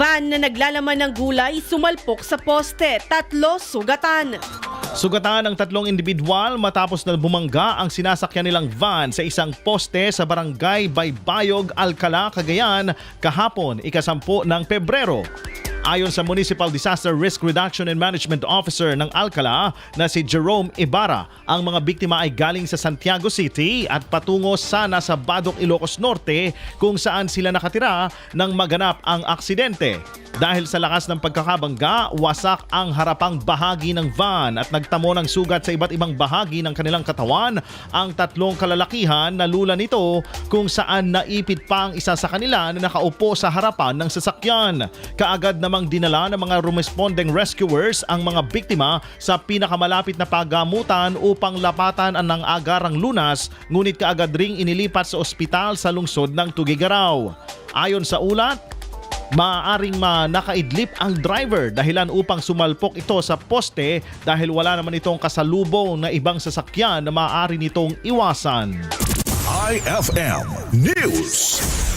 Van na naglalaman ng gulay sumalpok sa poste, tatlo sugatan. Sugatan ang tatlong individual matapos na bumangga ang sinasakyan nilang van sa isang poste sa barangay Baybayog, Alcala, Cagayan kahapon ikasampu ng Pebrero. Ayon sa Municipal Disaster Risk Reduction and Management Officer ng Alcala na si Jerome Ibarra, ang mga biktima ay galing sa Santiago City at patungo sana sa Badok, Ilocos Norte kung saan sila nakatira nang maganap ang aksidente. Dahil sa lakas ng pagkakabangga, wasak ang harapang bahagi ng van at nagtamo ng sugat sa iba't ibang bahagi ng kanilang katawan ang tatlong kalalakihan na lula nito kung saan naipit pa ang isa sa kanila na nakaupo sa harapan ng sasakyan. Kaagad namang dinala ng mga responding rescuers ang mga biktima sa pinakamalapit na pagamutan upang lapatan ang ng agarang lunas ngunit kaagad ring inilipat sa ospital sa lungsod ng Tugigaraw. Ayon sa ulat, Maaaring ma nakaidlip ang driver dahilan upang sumalpok ito sa poste dahil wala naman itong kasalubong na ibang sasakyan na maaari nitong iwasan. IFM News.